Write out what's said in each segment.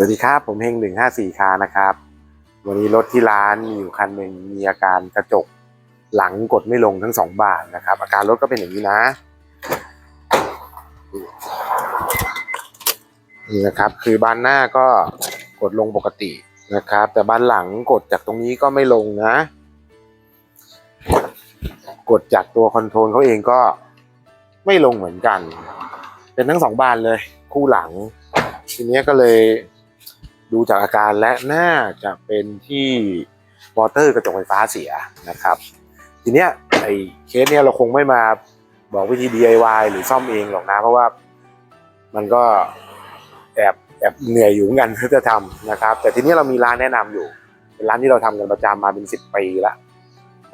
สวัสดีครับ ผมเฮงหนึ่งห้าสี่คานะครับ วันนี้รถที่ร้านมีอยู่คันหนึ่งมีอาการกระจกหลังกดไม่ลงทั้งสองบานนะครับ อาการรถก็เป็นอย่างนี้นะนี่นะครับคือบานหน้าก็กดลงปกตินะครับ แต่บานหลังกดจากตรงนี้ก็ไม่ลงนะ กดจากตัวคอนโทรลเขาเองก็ไม่ลงเหมือนกัน เป็นทั้งสองบานเลย คู่หลัง ทีนี้ก็เลย ดูจากอาการและน่าจะเป็นที่มอเตอร์กระจกไฟฟ้าเสียนะครับ ทีเนี้ยไอ้เคสเนี้ยเราคงไม่มาบอกวิธี DIY หรือซ่อมเองหรอกนะ เพราะว่ามันก็แอบแอบเหนื่อยอยู่เหมือนกันที่จะทำนะครับ แต่ทีนี้เรามีร้านแนะนำอยู่ เป็นร้านที่เราทำกันประจำมาเป็นสิบปีแล้ว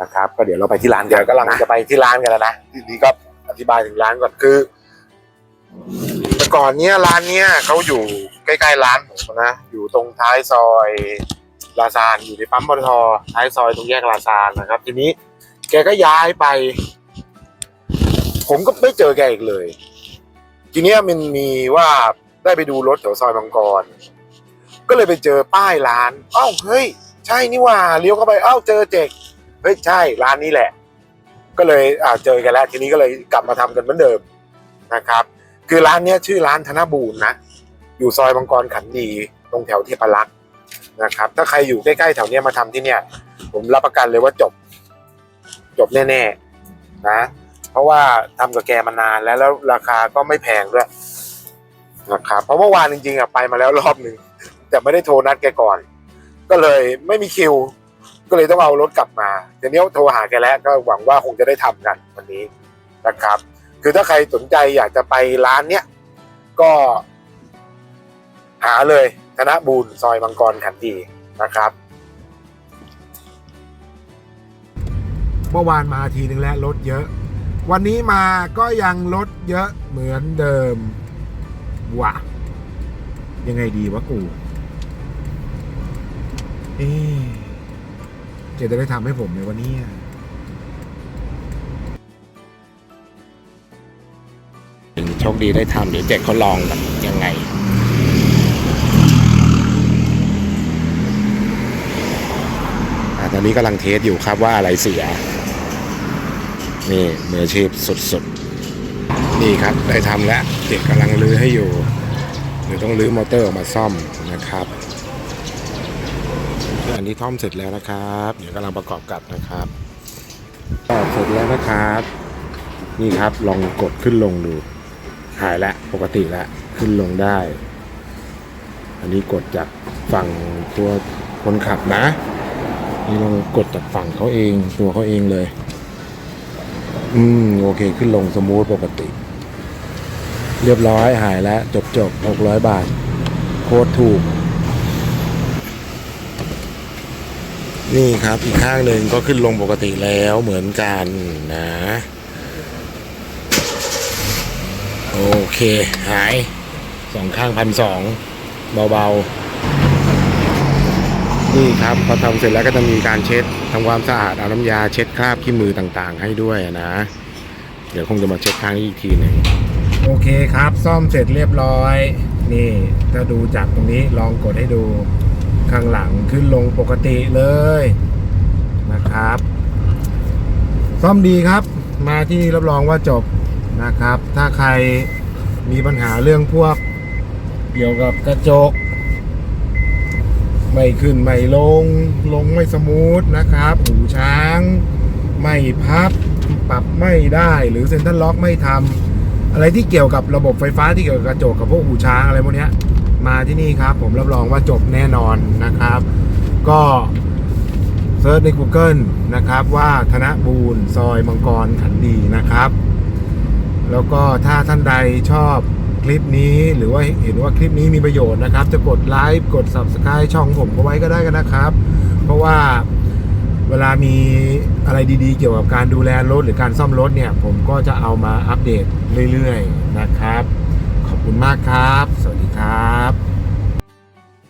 นะครับ ก็เดี๋ยวเราไปที่ร้านกันกำลังจะไปที่ร้านกันแล้วนะทีนี้ก็อธิบายถึงร้านก่อนคือแต่ก่อนเนี้ยร้านเนี้ยเขาอยู่ ใกล้ๆร้านผมนะ อยู่ตรงท้ายซอยลาซานอยู่ในปั๊มปตทท้ายซอยตรงแยกลาซานนะครับ ทีนี้แกก็ย้ายไป ผมก็ไม่เจอแกอีกเลย ทีเนี้ยมันมีว่าได้ไปดูรถแถวซอยบางกร ก็เลยไปเจอป้ายร้าน เอ้าเฮ้ย ใช่นี่ว่าเลี้ยวเข้าไปเอ้าเจอเจกเฮ้ยใช่ร้านนี้แหละ ก็เลยอ่าเจอกันแล้ว ทีนี้ก็เลยกลับมาทำกันเหมือนเดิมนะครับ คือร้านเนี้ยชื่อร้านธนบูรณ์นะ อยู่ซอยบางกรขันดีตรงแถวเทพรักษ์นะครับ ถ้าใครอยู่ใกล้ๆแถวเนี้ยมาทำที่เนี่ย ผมรับประกันเลยว่าจบ จบแน่ๆนะ เพราะว่าทำกับแกมานานแล้วแล้วราคาก็ไม่แพงด้วยนะครับเพราะเมื่อวานจริงๆอะไปมาแล้วรอบหนึ่งแต่ไม่ได้โทรนัดแกก่อน ก็เลยไม่มีคิว ก็เลยต้องเอารถกลับมาทีนี้โทรหาแกแล้วก็หวังว่าคงจะได้ทำกันวันนี้นะครับ คือถ้าใครสนใจอยากจะไปร้านเนี้ยก็ หาเลยธนบูรณ์ซอยมังกรขันทีนะครับ เมื่อวานมาทีนึงแล้วรถเยอะ วันนี้มาก็ยังรถเยอะเหมือนเดิมว่ะยังไงดีวะกูเอ๊ะแกจะได้ทำให้ผมในวันนี้โชคดีได้ทำเดี๋ยวเจ็กเขาลองกันยังไง อนนี้กำลังเทสอยู่ครับว่าอะไรเสีย นี่มืออาชีพสุดๆ นี่ครับได้ทำแล้วเด็กกำลังรื้อให้อยู่เดี๋ยวต้องรื้อมอเตอร์ออกมาซ่อมนะครับอันนี้ท่อมเสร็จแล้วนะครับ เดี๋ยวกำลังประกอบกับนะครับก็เสร็จแล้วนะครับ นี่ครับลองกดขึ้นลงดูหายแล้วปกติแล้วขึ้นลงได้ อันนี้กดจากฝั่งตัวคนขับนะ นี่ลองกดจากฝั่งเขาเองตัวเขาเองเลย อืมโอเคขึ้นลงสมูทปกติ เรียบร้อยหายแล้ว จบจบหกร้อยบาท โคตรถูก นี่ครับอีกข้างหนึ่งก็ขึ้นลงปกติแล้วเหมือนกันนะ โอเค หายสองข้างพันสองเบาๆ นี่ครับพอทำเสร็จแล้วก็จะมีการเช็ดทำความสะอาดเอาน้ำยาเช็ดคราบขี้มือต่างๆ ให้ด้วยนะ เดี๋ยวคงจะมาเช็ดครั้งอีกทีหนึ่งโอเคครับ ซ่อมเสร็จเรียบร้อย นี่ถ้าดูจากตรงนี้ลองกดให้ดูข้างหลังขึ้นลงปกติเลยนะครับ ซ่อมดีครับ มาที่นี่รับรองว่าจบนะครับ ถ้าใครมีปัญหาเรื่องพวกเกี่ยวกับกระจก ไม่ขึ้นไม่ลง ลงไม่สมูทนะครับหูช้าง ไม่พับปรับไม่ได้หรือเซ็นทรัลล็อกไม่ทำอะไรที่เกี่ยวกับระบบไฟฟ้าที่เกี่ยวกับกระจกกับพวกหูช้างอะไรพวกนี้มาที่นี่ครับ ผมรับรองว่าจบแน่นอนนะครับ ก็เซิร์ชใน Google นะครับว่าธนบูรซอยมังกรขันดีนะครับ แล้วก็ถ้าท่านใดชอบ คลิปนี้หรือว่าเห็นว่าคลิปนี้มีประโยชน์นะครับ จะกดไลค์กด Subscribe ช่องผมก็ไว้ก็ได้กันนะครับ เพราะว่าเวลามีอะไรดีๆ เกี่ยวกับการดูแลรถหรือการซ่อมรถเนี่ย ผมก็จะเอามาอัปเดตเรื่อยๆนะครับ ขอบคุณมากครับ สวัสดีครับ